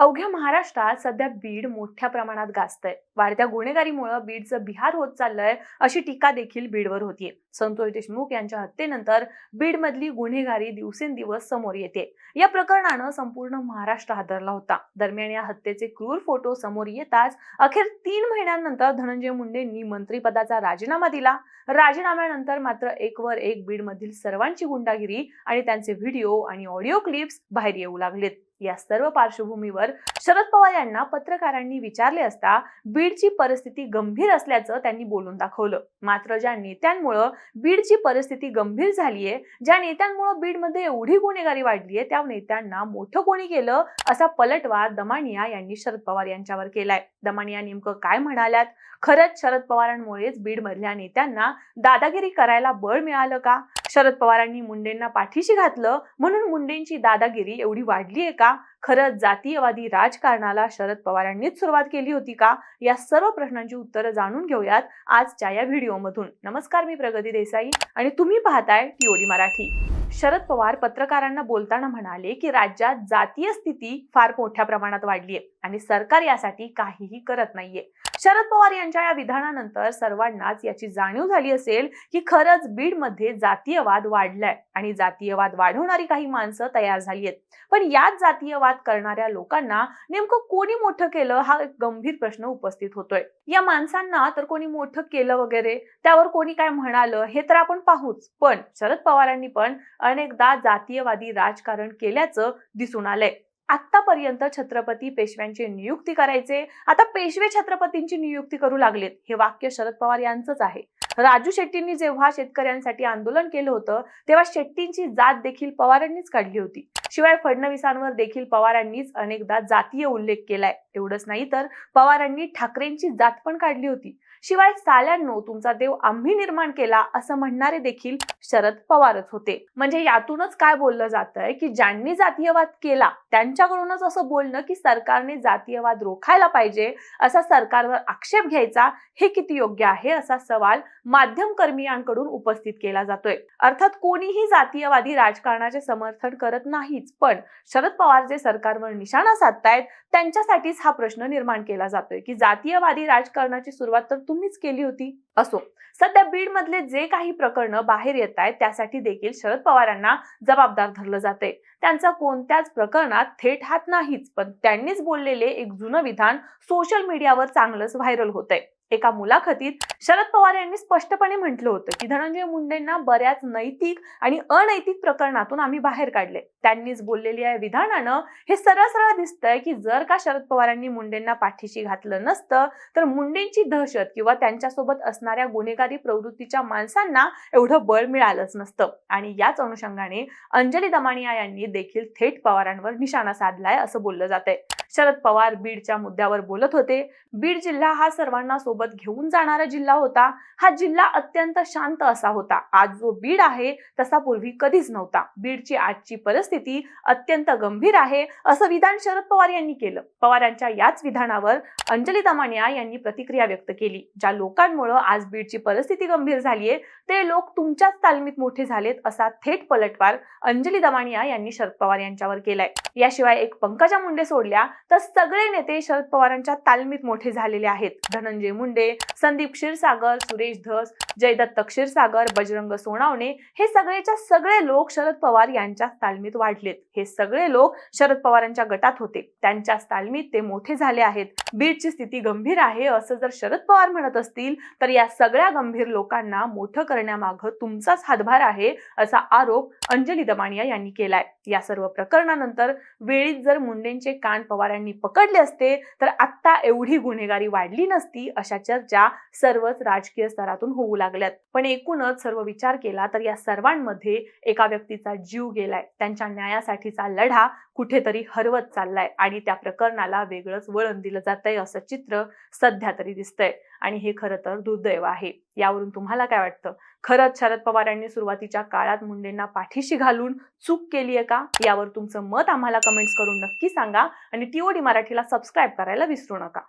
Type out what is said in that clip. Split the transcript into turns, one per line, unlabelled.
अवघ्या महाराष्ट्रात सध्या बीड मोठ्या प्रमाणात गाजतंय. वाढत्या गुन्हेगारीमुळे बीडचं बिहार होत चाललंय अशी टीका देखील बीडवर होतीये. संतोष देशमुख यांच्या हत्येनंतर बीडमधली गुन्हेगारी दिवसेंदिवस समोर येते. या प्रकरणानं संपूर्ण महाराष्ट्र हादरला होता. दरम्यान या हत्येचे क्रूर फोटो समोर येताच अखेर तीन महिन्यांनंतर धनंजय मुंडेंनी मंत्रीपदाचा राजीनामा दिला. राजीनाम्यानंतर मात्र एकवर एक बीडमधील सर्वांची गुंडागिरी आणि त्यांचे व्हिडिओ आणि ऑडिओ क्लिप्स बाहेर येऊ लागलेत. या सर्व पार्श्वभूमीवर शरद पवार यांना पत्रकारांनी विचारले असता बीडची परिस्थिती गंभीर असल्याचं त्यांनी बोलून दाखवलं. मात्र ज्या नेत्यांमुळं बीडची परिस्थिती गंभीर झालीये ज्या नेत्यांमुळं बीडमध्ये एवढी गुन्हेगारी वाढलीये त्या नेत्यांना मोठं कोणी केलं असा पलटवार दमानिया यांनी शरद पवार यांच्यावर केलाय. दमानिया नेमकं काय म्हणाल्यात? खरंच शरद पवारांमुळेच बीडमधल्या नेत्यांना दादागिरी करायला बळ मिळालं का? शरद पवारांनी मुंडेंना पाठीशी घातलं म्हणून मुंडेंची दादागिरी एवढी वाढली आहे का? खरंच जातीयवादी राजकारणाला शरद पवारांनीच सुरुवात केली होती का? या सर्व प्रश्नांची उत्तरं जाणून घेऊयात आजच्या या व्हिडिओमधून. नमस्कार मी प्रगती देसाई आणि तुम्ही पाहताय टीओडी मराठी. शरद पवार पत्रकारांना बोलताना म्हणाले की राज्यात जातीय स्थिती फार मोठ्या प्रमाणात वाढली आहे आणि सरकार यासाठी काहीही करत नाहीये. शरद पवार यांच्या या विधानानंतर सर्वांनाच याची जाणीव झाली असेल की खरंच बीडमध्ये जातीयवाद वाढलाय आणि जातीयवाद वाढवणारी काही माणसं तयार झाली आहेत. पण याच जातीयवाद करणाऱ्या लोकांना नेमकं कोणी मोठं केलं हा एक गंभीर प्रश्न उपस्थित होतोय. या माणसांना तर कोणी मोठं केलं वगैरे? त्यावर कोणी काय म्हणालं हे तर आपण पाहूच. पण शरद पवारांनी पण अनेकदा जातीयवादी राजकारण केल्याचं दिसून आलंय. आतापर्यंत छत्रपती पेशव्यांची नियुक्ती करायचे आता पेशवे छत्रपतींची नियुक्ती करू लागलेत हे वाक्य शरद पवार यांचंच आहे. राजू शेट्टींनी जेव्हा शेतकऱ्यांसाठी आंदोलन केलं होतं तेव्हा शेट्टींची जात देखील पवारांनीच काढली होती. शिवाय फडणवीसांवर देखील पवारांनीच अनेकदा जातीय उल्लेख केलाय. एवढंच नाही तर पवारांनी ठाकरेंची जात पण काढली होती. शिवाय साल्यांनो तुमचा देव आम्ही निर्माण केला असं म्हणणारे देखील शरद पवारच होते. म्हणजे यातूनच काय बोललं जातंय की ज्यांनी जातीयवाद केला त्यांच्याकडूनच असं बोलणं की सरकारने जातीयवाद रोखायला पाहिजे असा सरकारवर आक्षेप घ्यायचा हे किती योग्य आहे असा सवाल माध्यम कर्मियांकडून उपस्थित केला जातोय. अर्थात कोणीही जातीयवादी राजकारणाचे समर्थन करत नाहीच पण शरद पवार जे सरकारवर निशाणा साधतायत त्यांच्यासाठीच हा प्रश्न निर्माण केला जातोय की जातीयवादी राजकारणाची सुरुवात तर तुम्हीच केली होती. असो सध्या बीड मधले जे काही प्रकरण बाहेर येत आहेत त्यासाठी देखील शरद पवारांना जबाबदार धरलं जाते त्यांचा कोणत्याच प्रकरणात थेट हात नाहीच पण त्यांनीच बोललेले एक जुनं विधान सोशल मीडियावर चांगलंच व्हायरल होत आहे एका मुलाखतीत शरद पवार यांनी स्पष्टपणे म्हटलं होतं की धनंजय मुंडेंना बऱ्याच नैतिक आणि अनैतिक प्रकरणातून आम्ही बाहेर काढले. त्यांनीच बोललेल्या या विधानानं हे सरळ सरळ दिसतंय की जर का शरद पवारांनी मुंडेंना पाठीशी घातलं नसतं तर मुंडेंची दहशत किंवा त्यांच्यासोबत असणाऱ्या गुन्हेगारी प्रवृत्तीच्या माणसांना एवढं बळ मिळालंच नसतं. आणि याच अनुषंगाने अंजली दमानिया यांनी देखील थेट पवारांवर निशाणा साधलाय असं बोललं जातंय. शरद पवार बीडच्या मुद्द्यावर बोलत होते. बीड जिल्हा हा सर्वांना सोबत घेऊन जाणारा जिल्हा होता. हा जिल्हा अत्यंत शांत असा होता. आज जो बीड आहे तसा पूर्वी कधीच नव्हता. बीडची आजची परिस्थिती अत्यंत गंभीर आहे असं विधान शरद पवार यांनी केलं. पवारांच्या याच विधानावर अंजली दमानिया यांनी प्रतिक्रिया व्यक्त केली. ज्या लोकांमुळे आज बीडची परिस्थिती गंभीर झालीये ते लोक तुमच्याच तालमीत मोठे झालेत असा थेट पलटवार अंजली दमानिया यांनी शरद पवार यांच्यावर केलाय. याशिवाय एक पंकजा मुंडे सोडल्या तर सगळे नेते शरद पवारांच्या तालमीत मोठे झालेले आहेत. धनंजय मुंडे संदीप क्षीरसागर सुरेश धस जयदत्त क्षीरसागर बजरंग सोनावणे हे सगळेच्या सगळे लोक शरद पवार यांच्याच तालमीत वाढलेत. हे सगळे लोक शरद पवारांच्या गटात होते. त्यांच्याच तालमीत ते मोठे झाले आहेत. बीडची स्थिती गंभीर आहे असं जर शरद पवार म्हणत असतील तर या सगळ्या गंभीर लोकांना मोठं करण्यामागं तुमचाच हातभार आहे असा आरोप अंजली दमानिया यांनी केलाय. या सर्व प्रकरणानंतर वेळीच जर मुंडेंचे कान पवार पवारांनी पकडले असते तर आत्ता एवढी गुन्हेगारी वाढली नसती अशा चर्चा सर्वच राजकीय स्तरातून होऊ लागल्यात. पण एकूणच सर्व विचार केला तर या सर्वांमध्ये एका व्यक्तीचा जीव गेलाय. त्यांच्या न्यायासाठीचा लढा कुठेतरी हरवत चाललाय आणि त्या प्रकरणाला वेगळंच वळण दिलं जातंय असं चित्र सध्या तरी दिसतंय. आणि हे खरं तर दुर्दैव आहे. यावरून तुम्हाला काय वाटतं? खरंच शरद पवारांनी सुरुवातीच्या काळात मुंडेंना पाठीशी घालून चूक केली आहे का? यावर तुमचं मत आम्हाला कमेंट्स करून नक्की सांगा आणि टीओडी मराठीला सबस्क्राईब करायला विसरू नका.